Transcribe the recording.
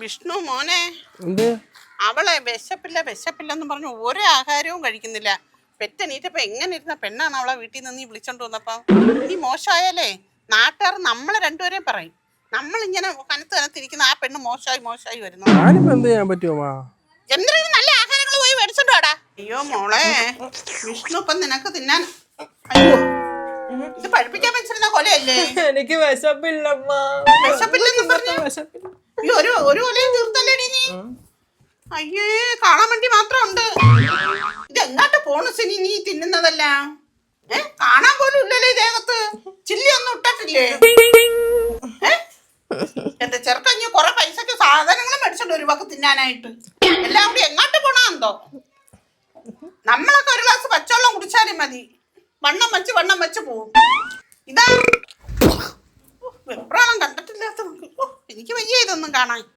വിഷ്ണു മോനെ. എന്ത്? അവളെ വിശപ്പില്ല വിശപ്പില്ലെന്ന് പറഞ്ഞു ഒരു ആഹാരവും കഴിക്കുന്നില്ല. പെറ്റനീറ്റപ്പോ എങ്ങനെ ഇരുന്ന പെണ്ണാണ് അവളെ വീട്ടിൽ നിന്ന് നീ വിളിച്ചോണ്ട് വന്നപ്പോ? നീ മോശമായാലേ നാട്ടുകാർ നമ്മളെ രണ്ടുപേരെയും പറയും. നമ്മളിങ്ങനെ കനത്ത് കനത്തിരിക്കുന്ന ആ പെണ്ണ് മോശമായി മോശമായി വരുന്നു. ഞാനിപ്പോ എന്ത് ചെയ്യാൻ പറ്റുമോ എന്തിനാണ് നല്ല ആഹാരങ്ങൾ പോയി മേടിച്ചോണ്ടോടാ അയ്യോ മോളെ വിഷ്ണു ഇപ്പൊ നിനക്ക് തിന്നാൻ അയ്യോ ഇത് പഠിപ്പിക്കാൻ വെച്ചിരുന്ന കൊലയല്ലേ? എനിക്ക് വിശപ്പില്ലമ്മ വിശപ്പില്ലെന്ന് പറഞ്ഞു? വിശപ്പില്ല. ഈ ഒരു ഒരു കൊലയും തീർത്തല്ലേടി നീ? അയ്യേ കാണാൻ വേണ്ടി മാത്രം ഉണ്ട് ഇത് എങ്ങാട്ട് പോണു സിനി നീ തിന്നുന്നതല്ല? ഏ കാണാൻ പോലും ഇല്ലല്ലേ ദേഹത്ത്? ചില്ലി ഒന്നും ഇട്ടിട്ടില്ലേ? എന്റെ ചെറുക്കഞ്ഞ് കൊറേ പൈസക്ക് സാധനങ്ങൾ മേടിച്ചിട്ട് ഒരു വക്ക് തിന്നാനായിട്ട്. എല്ലാം കൂടി എങ്ങാട്ട് പോണാന്തോ? നമ്മളൊക്കെ ഒരു ഗ്ലാസ് പച്ചവെള്ളം കുടിച്ചാലും മതി. വണ്ണം വെച്ച് വണ്ണം വെച്ച് പോവും. ഇതാ എനിക്ക് വയ്യ ഇതൊന്നും കാണാൻ.